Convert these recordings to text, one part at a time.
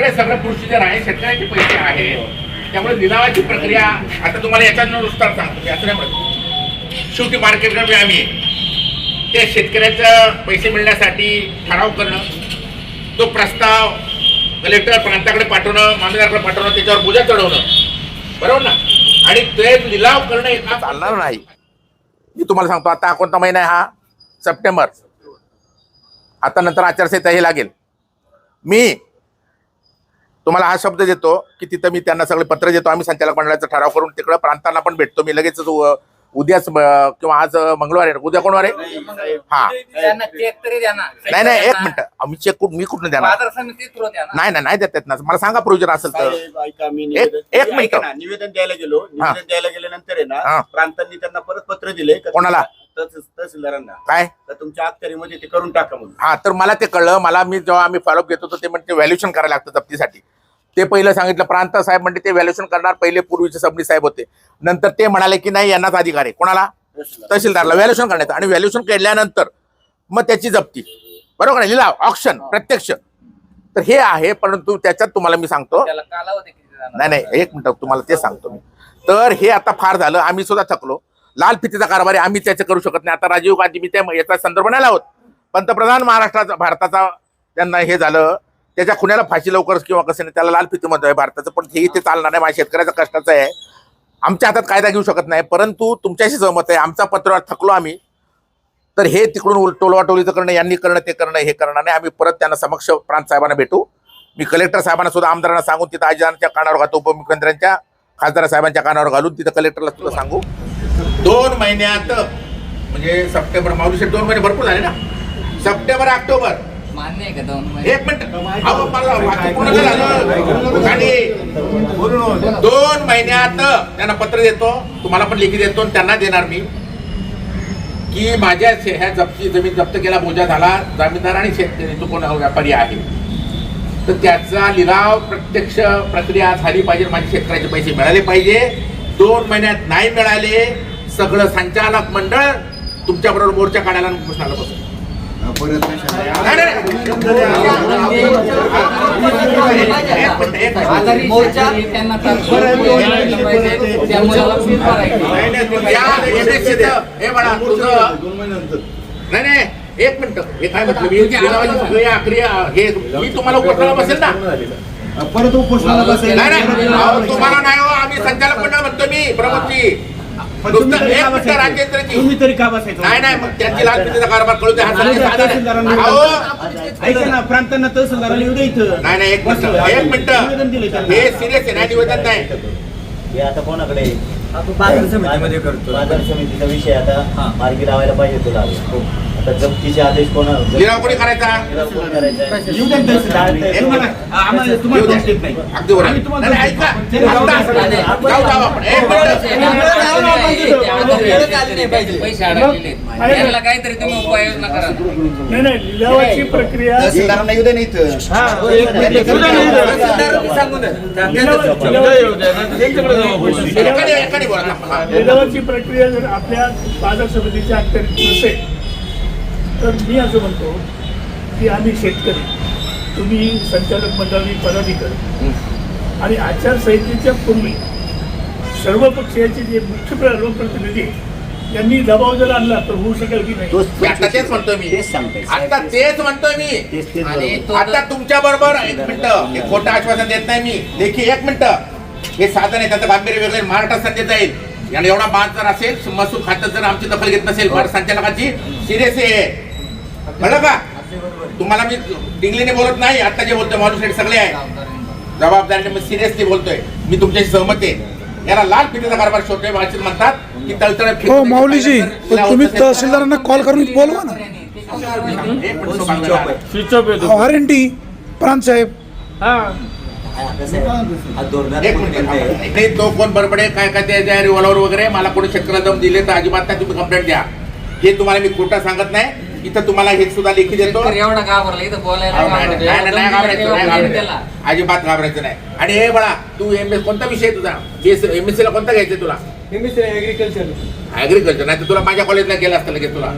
हे सगळं प्रोसिजर आहे शेतकऱ्याचे पैसे आहेत. त्यामुळे लिलावाची प्रक्रिया आता तुम्हाला याच्यानं नुसतं सांगतो मी असं नाही शेवटी मार्केटकडे आम्ही ते शेतकऱ्याचं पैसे मिळण्यासाठी ठराव करणं तो प्रस्ताव कलेक्टर प्रांताकडे पाठवणं मामलेदाराकडे पाठवणं त्याच्यावर पूजा चढवणं. बरोबर ना? आणि ते लिलाव करणं एका चालणार नाही. मी तुम्हाला सांगतो आता कोणता महिना आहे हा? सप्टेंबर. आता नंतर आचारसंहिता हे लागेल. मी तुम्हाला हा शब्द देतो की तिथं मी त्यांना सगळे पत्र देतो आम्ही संचालक मंडळाचा ठराव करून तिकडं प्रांतांना पण भेटतो. मी लगेचच उ- उद्याच किंवा आज मंगळवार आहे. उद्या कोणवार आहे हा. त्यांना चेक तरी द्या ना. नाही नाही एक मिनिट. आम्ही चेक कुठं मी कुठून देणार? नाही नाही नाही देतात ना. मला सांगा प्रोविजन असेल तर. एक- मिनिट. निवेदन द्यायला गेलो. निवेदन द्यायला गेल्यानंतर आहे. ना प्रांतांनी त्यांना परत पत्र दिले कोणाला? तहसील- तहसीलदारांना? काय? तर तुमच्या अखत्यारीमध्ये ते करून टाका म्हणून. हा तर मला ते कळलं. मला मी जेव्हा आम्ही फॉलोअप घेत होतो ते म्हणजे व्हॅल्युएशन करायला लागतं जप्तीसाठी. ते पहिलं सांगितलं प्रांत साहेब म्हणजे ते व्हॅल्युएशन करणार पहिले पूर्वीचे सबनी साहेब होते. नंतर ते म्हणाले की नाही यांनाच अधिकार आहे. कोणाला? तहसीलदार. तहसीलदारला. व्हॅल्युएशन करण्याचं. आणि व्हॅल्युएशन केल्यानंतर मग त्याची जप्ती. बरोबर आहे लिलाव ऑप्शन प्रत्यक्ष. तर हे आहे परंतु त्याच्यात तुम्हाला मी सांगतो? नाही नाही एक मिनिट तुम्हाला ते सांगतो मी. तर हे आता फार झालं आम्ही सुद्धा थकलो. लाल फितीचा कारभार आहे आम्ही त्याचे करू शकत नाही. आता राजीव गांधी मी त्या याचा संदर्भ नाही लावत. पंतप्रधान महाराष्ट्राचा भारताचा त्यांना हे झालं. त्याच्या खुण्याला फाशी लवकर किंवा कसं नाही त्याला लाल फितीमध्ये आहे भारताचं पण हे इथे चालणार नाही माझ्या शेतकऱ्याचं कष्टाचं आहे. आमच्या हातात कायदा घेऊ शकत नाही परंतु तुमच्याशी सहमत आहे आमचा पत्र थकलो आम्ही. तर हे तिकडून उल- टोलवाटोलीचं करणं यांनी करणं ते करणं हे करणं नाही. आम्ही परत त्यांना समक्ष प्रांत साहेबांना भेटू. मी कलेक्टर साहेबांना सुद्धा आमदारांना सांगून तिथं आजीदारांच्या कानावर घालतो उपमुख्यमंत्र्यांच्या खासदार साहेबांच्या कानावर घालून तिथं कलेक्टरला सुद्धा सांगू. दोन महिन्यात म्हणजे सप्टेंबर मावली दोन महिने भरपूर झाले ना? September October. मान्य आहे का दोन महिने? एक मिनिट. अहो, मला वाचून पूर्ण झालं. आणि दोन महिन्यात त्यांना पत्र देतो तुम्हाला पण लेखी देतो आणि त्यांना देणार मी. की माझ्या शे- ह्या जप्ती जमीन जप्त केला बोजा झाला जामीनदार आणि शेतकरी जो कोण व्यापारी आहे. तर त्याचा लिलाव प्रत्यक्ष प्रक्रिया झाली पाहिजे माझे शेतकऱ्याचे पैसे मिळाले पाहिजे. दोन महिन्यात नाही मिळाले. सगळं संचालक मंडळ तुमच्या बरोबर मोर्चा काढायला आणि उपोषणाला नाही, नाही, एक मिनिट, एक हे काय म्हटलं मी क्रिया हे मी तुम्हाला उपोषणाला बसेल ना परत उपोषणाला बसेल नाही तुम्हाला नाही हो आम्ही संचालक मंडळ म्हणतो मी प्रमोदजी. तुम्ही तरी का बसायचं? नाही नाही मग त्यांची लाल पितीचा कारभार कळू द्या हा नाही, सगळं साधन आहे. तहसीलदारांना- अहो, ऐका ना प्रांतांना तहसीलदाराला इथं. नाही नाही एक मिनिट बसलं. एक निवेदन दिलं मिनिट त्यांना. हे सिरियस आहे ना निवेदन नाही. हे आता कोणाकडे? आहे? बाजार समितीमध्ये करतो. बाजार समितीचा विषय आता मार्गी लावायला पाहिजे तुला. आता जप्तीचे आदेश कोणा लिलाव कोणी करायचा? कोण करायचा? आहे? येऊ द्या ना तहसीलदार. एक तुम्हाला आम्हाला तुम्हाला दोष देत नाही. अगदी बरोबर. आम्ही तुम्हाला नाही, दोष ऐका. देत नाही. आता जाऊ जाऊ आपण. एक मिनिट. पैसे अडकलेले आहेत. त्यांना काहीतरी तुम्ही उपाययोजना करा. नाही नाही लिलावाची प्रक्रिया तहसीलदारांना येऊ दे इथं. बोला हा. लिलावाची प्रक्रिया जर आपल्या बाजार समितीच्या अखत्यारीत नसेल तर मी असं म्हणतो की आम्ही शेतकरी. तुम्ही संचालक मंडळी पदाधिकारी आणि आचारसंहितेच्या पूर्वी सर्व पक्षाचे जे मुख्य प्र- लोकप्रतिनिधी आहेत, यांनी दबाव जर आणला तर होऊ शकेल की नाही? आता तेच म्हणतोय मी. आता तेच म्हणतोय मी. आता तुमच्या बरोबर एक मिनिट. हे खोटं आश्वासन देत नाही मी. देखील एक मिनिट. हे साधन आहे त्याचं गांभीर्य वेगळे. महाराष्ट्रात सध्या जाईल. आणि एवढा बाद जर असेल महसूल खातं जर आमची दखल घेत नसेल भारत संचालकाची सिरियस आहे. कळलं का तुम्हाला मी डिंगलीने बोलत नाही आता जे बोलतोय माणूस सगळे आहे. जबाबदारीने मी सिरियसली बोलतोय. मी तुमच्याशी सहमत आहे. याला लाल फिटीचा कारभार शोधतोय वाचित म्हणतात की तळतळ हो माऊलीजी पण तुम्ही तहसीलदारांना कॉल करून बोलवा ना. आर एन टी प्रांत साहेब? हा. तो कोण बडबडे काय काय त्या रिव्हॉल्वर वगैरे मला कोणी शेतकऱ्याला दम दिले तर अजिबात नाही तुम्ही कंप्लेंट द्या. हे तुम्हाला मी खोटं सांगत नाही. इथं तुम्हाला हे सुद्धा लेखी देतो. एवढा घाबरला इथं बोलायला अहो, नाही, घाबरतो. नाही, नाही, नाही घाबरायचं, नाही एवढा घाबरायचं. त्याला. अजिबात घाबरायचं नाही. आणि हे बळा तू एम एस कोणता विषय आहे तुझा? एम एस ला कोणता घ्यायचा तुला? ऍग्रिकल्चर ऍग्रिकल्चर नाही तर तुला माझ्या कॉलेजला गेला असतं लगेच तुला.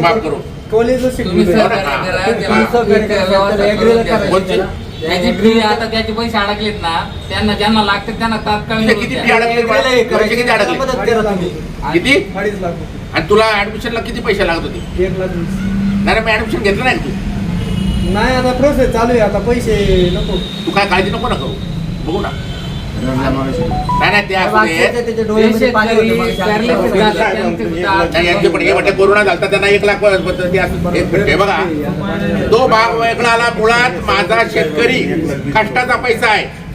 माफ करू. कॉलेज तुम्ही सहकार्य करा, त्याला व्यवस्था करून द्या. कोणची? त्याची फी आता त्याचे पैसे अडकलेत ना त्यांना ज्यांना लागतात त्यांना तात्काळ किती द्या. अडकली पैसे किती अडकले मदत करा तुम्ही. किती? अडीच लाख आणि तुला ऍडमिशनला किती पैसे लागत होते? एक लाख वीस. नाही मी ऍडमिशन घेतलं नाही का तू? नाही आता प्रोसेस चालू आहे. आता पैसे नको. तू काय काळजी नको ना करू. बघू ना. नाही नाही ते असू दे. त्याच्या जे डोळ्यामध्ये पाणी होतं नाही यांचे हे म्हणते कोरोना झालता त्यांना एक लाख ते असं- हे बघा. तो भाग वेगळा आला मुळात माझा शेतकरी कष्टाचा पैसा आहे.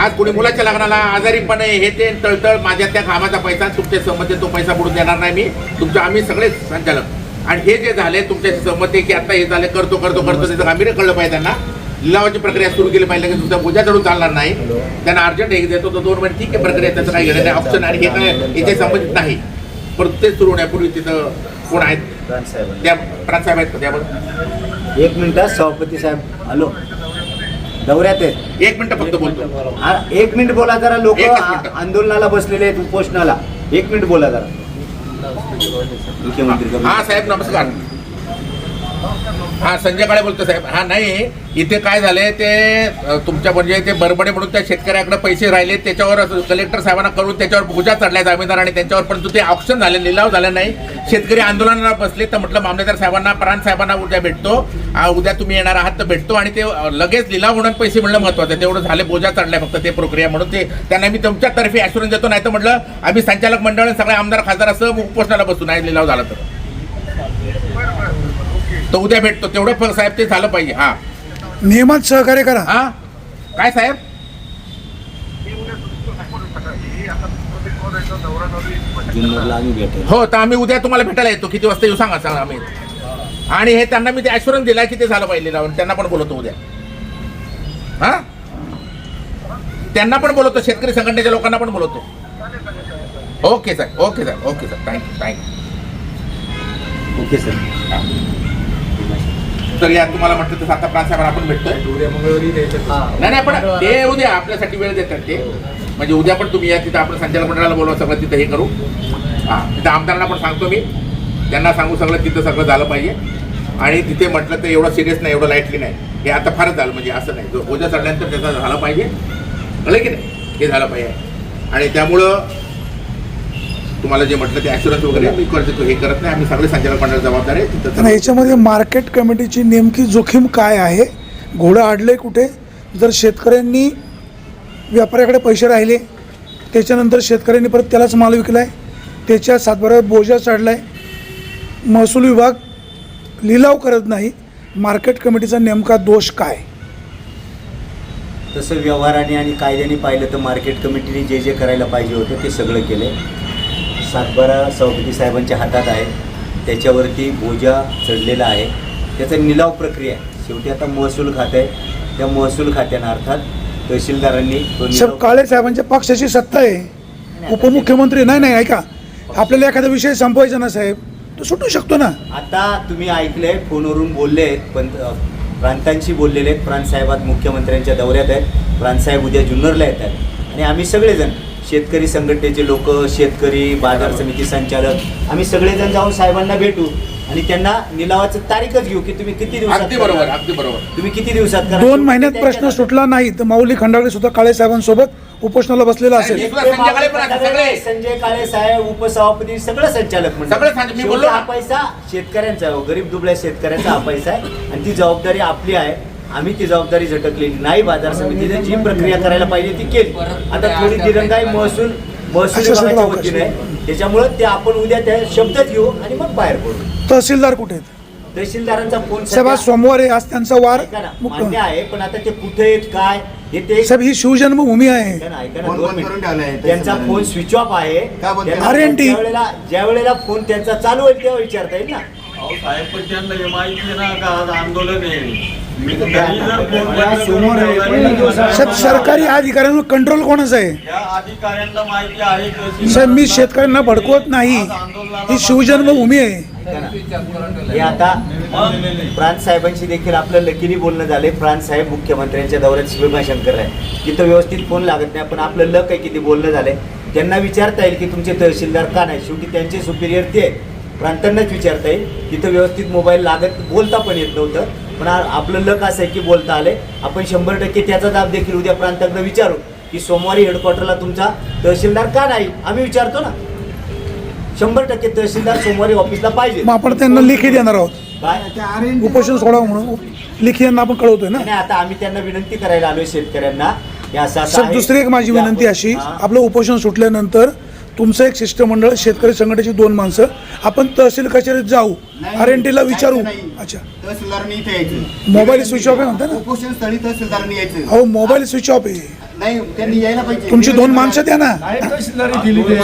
आज कुणी मुलाच्या लग्नाला आजारीपण आहे हे ते तळतळ माझ्या त्या कामाचा पैसा तुमच्या सहमती तो पैसा बुडून देणार नाही मी. तुमच्या आम्ही सगळे संचालक. आणि हे जे झाले तुमच्या सहमती की आता हे झाले करतो करतो करतो त्याचं गांभीर्य कळलं पाहिजे त्यांना. लिलावाची प्रक्रिया सुरू केली पाहिजे की तुमचा बोजा चढून चालणार नाही. त्यांना अर्जंट एक देतो तो दोन महिने ठीक आहे प्रक्रिया त्याचं काही घेणं नाही ऑप्शन आणि हे काय याचे संबंधित नाही. परंतु ते सुरू होण्यापूर्वी तिथं कोण आहेत. त्या प्रांत आहेत का? त्यावर एक मिनिटात सभापती साहेब. हॅलो. दौऱ्यात आहेत. एक मिनिट फक्त बोलतो. हा, एक मिनिट बोला जरा लोक एकच मिनिट. आंदोलनाला बसलेले आहेत उपोषणाला. एक मिनिट बोला जरा. मुख्यमंत्री हा साहेब नमस्कार. हा संजय काळे बोलतो साहेब. हा नाही इथे काय झाले ते तुमच्या म्हणजे ते बरबडे म्हणून त्या शेतकऱ्याकडे पैसे राहिले त्याच्यावर कलेक्टर साहेबांना करून त्याच्यावर भुजा चढल्या जामीनदार आणि त्यांच्यावर परंतु ते ऑप्शन झाले लिलाव झाला नाही. शेतकरी आंदोलनाला बसले तर म्हटलं मामलेदार साहेबांना प्राण साहेबांना उद्या भेटतो. उद्या तुम्ही येणार आहात तर भेटतो आणि ते लगेच लिलाव म्हणून पैसे मिळणं महत्वाचं आहे. तेवढं झाले बोजा चढल्या फक्त ते प्रक्रिया म्हणून. ते त्यांना मी तुमच्यातर्फे ॲश्युरन्स देतो नाही तर म्हटलं आम्ही संचालक मंडळ सगळे आमदार खासदार असं उपोषणाला बसू नाही लिलाव झाला तर. तो उद्या भेटतो. तेवढं फक्त साहेब ते झालं पाहिजे. हा. नियमात सहकार्य करा. हा? काय साहेब? जुन्नरला आम्ही भेटेल हो तर आम्ही उद्या तुम्हाला भेटायला येतो. किती वाजता येऊ सांगा सांगा आम्ही. आणि हे त्यांना मी ते ॲश्युरन्स दिला की ते झालं पाहिजे लावून त्यांना पण बोलवतो उद्या. हा? त्यांना पण बोलवतो. शेतकरी संघटनेच्या लोकांना पण बोलवतो. Okay sir okay sir okay sir thank you thank you okay sir तर या तुम्हाला म्हटलं तर आता प्रांत साहेबांना आपण भेटतोय. उद्या मंगळवारी द्यायचं नाही नाही पण ते उद्या आपल्यासाठी वेळ देतात ते. म्हणजे उद्या पण तुम्ही या तिथं आपण संचालक मंडळाला बोलवा सगळं तिथं हे करू. हां तिथं आमदारांना पण सांगतो मी. त्यांना सांगू सगळं तिथं सगळं झालं पाहिजे. आणि तिथे म्हटलं तर एवढं सिरियस नाही एवढं लाईटली नाही. हे आता फारच झालं म्हणजे असं नाही. जो उद्या चढल्यानंतर त्याचं झालं पाहिजे. कळलं की नाही? हे झालं पाहिजे. आणि त्यामुळं तुम्हाला जे म्हटलं ते ॲश्युरन्स वगैरे मी करतो हे करत नाही. आम्ही सगळे संचालक मंडळ जबाबदार आहे. तिथं आणि याच्यामध्ये मार्केट कमिटीची नेमकी जोखीम काय आहे? घोडं आडले कुठे? जर शेतकऱ्यांनी व्यापाऱ्याकडे पैसे राहिले त्याच्यानंतर शेतकऱ्यांनी परत त्यालाच माल विकलाय त्याच्या सातबारा बोजा चढलाय. महसूल विभाग लिलाव करत नाही. मार्केट कमिटीचा नेमका दोष काय? तसं व्यवहाराने आणि कायद्याने पाहिलं तर मार्केट कमिटीने जे जे करायला पाहिजे होतं ते सगळं केलं सातबारा सभापती साहेबांच्या हातात आहे. त्याच्यावरती बोजा चढलेला आहे. त्याचा निलाव प्रक्रिया आहे. शेवटी आता महसूल खातं आहे. त्या महसूल खात्यानं अर्थात तहसीलदारांनी तो काळे साहेबांच्या पक्षाची सत्ता आहे. उपमुख्यमंत्री नाही नाही ऐका. आपल्याला एखादा विषय संपवायचा ना साहेब तो सुटू शकतो ना? आता तुम्ही ऐकलंय फोनवरून बोलले आहेत पण प्रांतांशी बोललेले आहेत. प्रांत साहेब आज मुख्यमंत्र्यांच्या दौऱ्यात आहेत. प्रांत साहेब उद्या जुन्नरला येतात. आणि आम्ही सगळेजण शेतकरी संघटनेचे लोक शेतकरी बाजार समिती संचालक आम्ही सगळेजण जाऊन साहेबांना भेटू आणि त्यांना निलावाचं तारीखच घेऊ की तुम्ही किती दिवसात अगदी बरोबर करणार? अगदी बरोबर तुम्ही किती दिवसात करा दोन महिन्यात प्रश्न सुटला नाही तर माऊली खंडागळे सुद्धा काळे साहेबांसोबत उपोषणाला बसलेला असेल संजय काळे पण आहेत, सगळे. संजय काळे साहेब उपसभापती सगळं संचालक मंडळ. सगळं सांग- मी शेवटी बोललो हा. पैसा शेतकऱ्यांचा आहे. गरीब दुबळ्या शेतकऱ्यांचा हा पैसा आहे आणि ती जबाबदारी आपली आहे आम्ही ती जबाबदारी झटकलेली नाही. बाजार समितीने जी प्रक्रिया करायला पाहिजे ती केली. आता थोडी दिरंगाई महसूल महसूल विभागाच्या. वतीने. आहे त्याच्यामुळे ते आपण उद्या त्या शब्दच घेऊ आणि मग बाहेर पडू. तहसीलदार कुठे आहेत? तहसीलदारांचा फोन आज सोमवार आहे. आज त्यांचा वार मान्य आहे पण आता ते कुठे आहेत काय? हे ते साहेब ही शिवजन्मभूमी आहे. त्यांचा फोन स्विच ऑफ आहे? RNT. ज्या वेळेला ज्या वेळेला फोन त्यांचा चालू होईल तेव्हा विचारता येईल ना. साहेब पण त्यांना हे माहिती आहे ना का आज आंदोलन आहे. साहेब सरकारी अधिकाऱ्यांवर कंट्रोल कोणाचा आहे? साहेब मी शेतकऱ्यांना भडकवत नाही. ही शिवजन्मभूमी आहे. हे आता प्रांत साहेबांशी देखील आपलं लकीली बोलणं झालंय. प्रांत साहेब मुख्यमंत्र्यांच्या दौऱ्यात शिवभाषण आहे तिथं व्यवस्थित फोन लागत नाही. पण आपलं लक आहे किती बोलणं झालंय. त्यांना विचारता येईल की तुमचे तहसीलदार का नाही? शेवटी त्यांचे सुपिरियर ते प्रांतांनाच विचारता येईल. तिथं व्यवस्थित मोबाईल लागत बोलता पण येत नव्हतं. पण आपलं लक असं आहे की बोलता आले. आपण शंभर टक्के त्याचा दाब देखील उद्या प्रांताकडे विचारू की सोमवारी हेडक्वार्टरला तुमचा तहसीलदार का नाही? आम्ही विचारतो ना. शंभर टक्के तहसीलदार सोमवारी ऑफिसला पाहिजे. मग आपण त्यांना लेखी देणार आहोत. काय? उपोषण सोडावं म्हणून. लेखी यांना आपण कळवतोय ना. नाही आता आम्ही त्यांना विनंती करायला आलोय शेतकऱ्यांना. दुसरी एक माझी विनंती अशी. आपलं उपोषण सुटल्यानंतर तुमचं एक शिष्टमंडळ शेतकरी संघटनेची दोन माणसं. आपण तहसील कचेरीत जाऊ आर एन टीला विचारू. अच्छा. तहसीलदारांनी इथे यायचं. मोबाईल स्विच ऑफ आहे म्हणता ना? उपोषण स्थळी तहसीलदारांनी यायचं. अहो मोबाईल स्विच ऑफ आहे. नाही त्यांनी यायला पाहिजे. तुमची दोन माणसं द्या ना.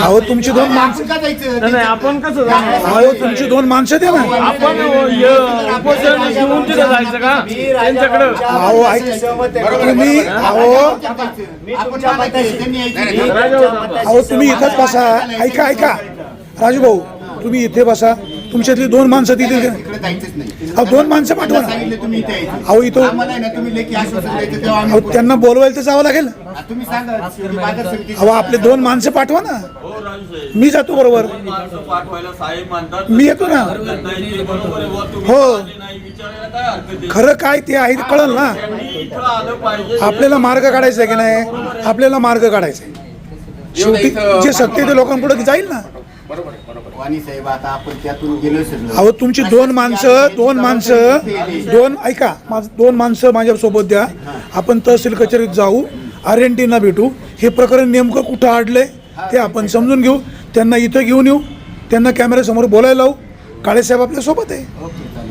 अहो तुमची दोन माणसं आपण का जायचं? नाही, नाही, आपण कसं जाणार? अहो तुमची दोन माणसं द्या ना. आपण हे उपोषण घेऊन तिथं जायचं. का? मी राजा त्यांच्याकडं भाऊच्या अहो, ऐक- तुम्ही बरोबर. अहो आपण त्यांनी यायचं. अहो तुम्ही इथंच. बसा. ऐका ऐका. राजू भाऊ तुम्ही इथे बसा. तुमच्यातली दोन माणसं तिथे अहो दोन माणसं पाठवा त्यांना ना. अहो इथं अहो त्यांना बोलवायला तर जावं लागेल. अहो आपले दोन माणसं पाठवा ना. हो राजू साहेब मी जातो बरोबर. माणसं पाठवायला साहेब म्हणतात. मी येतो ना. हो. खरं काय ते आहे कळलं ना. आपल्याला मार्ग काढायचा आहे की नाही? आपल्याला मार्ग काढायचा आहे. शेवटी जे सत्य ते लोकांपुढे जाईल ना बरोबर आहे, बरोबर आहे. वाणी साहेब आता आपण त्यातून गेलो सगळं अहो तुमची दोन माणसं दोन माणसं दोन ऐका माझ दोन माणसं माझ्यासोबत द्या. आपण तहसील कचेरीत जाऊ आर एन टीना भेटू. हे प्रकरण नेमकं कुठं अडलंय ते आपण समजून घेऊ. त्यांना इथं घेऊन येऊ. त्यांना कॅमेऱ्यासमोर बोलायला लावू. काळेसाहेब आपल्यासोबत आहे.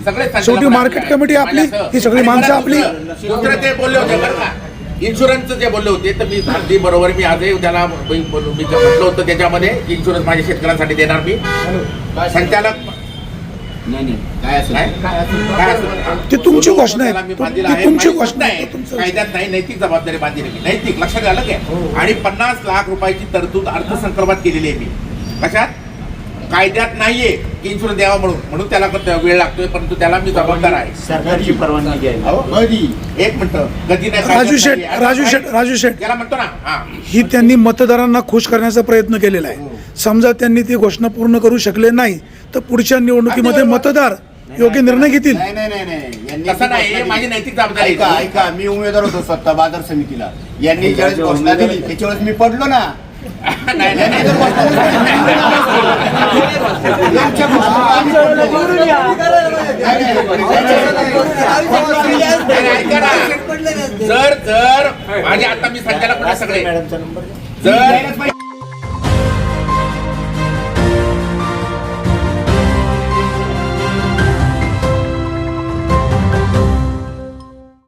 सगळे संचालक शेवटी मार्केट कमिटी आपली, माझ्या ही सगळी आणि माणसं आपली. दुसरं- दुसरं ते बोलले होते बरं का. इन्शुरन्सचं जे बोलले होते तर मी अगदी बरोबर मी आजही त्याला मी म्हटलं होतं त्याच्यामध्ये इन्शुरन्स माझ्या शेतकऱ्यांसाठी देणार मी संचालक नाही नाही काय असेल काय? काय असेल काय असं? ती तुमची घोषणा आहे. तुमची घोषणा आहे. नाही. तो तुमचा कायद्यात नाही नैतिक जबाबदारी बांधली मी नैतिक लक्षात आलं काय आणि पन्नास लाख रुपयाची तरतूद अर्थसंकल्पात केलेली आहे मी कशात कायद्यात नाहीये की इन्शुरन्स द्यावा म्हणून. म्हणून त्याला वेळ लागतोय परंतु त्याला मी जबाबदार आहे. सरकारची परवानगी कधी एक मिनिट. गती नाही राजू नाही. राजू शेठ राजू शेठ. याला म्हणतो ना हा. ही त्यांनी मतदारांना खुश करण्याचा प्रयत्न केलेला आहे. समजा त्यांनी ती घोषणा पूर्ण करू शकले नाही तर पुढच्या निवडणुकीमध्ये मतदार योग्य निर्णय घेतील. नाही नाही नाही नाही. यांनी तसं नाही हे माझी नैतिक जबाबदारी ऐका आहे. ऐका मी उमेदवार होतो स्वतः बाजार समितीला. यांनी ज्यावेळेस घोषणा दिली त्याच्या वेळेस मी पडलो ना. जर. जर माझे आता मी संचालक सगळे जर.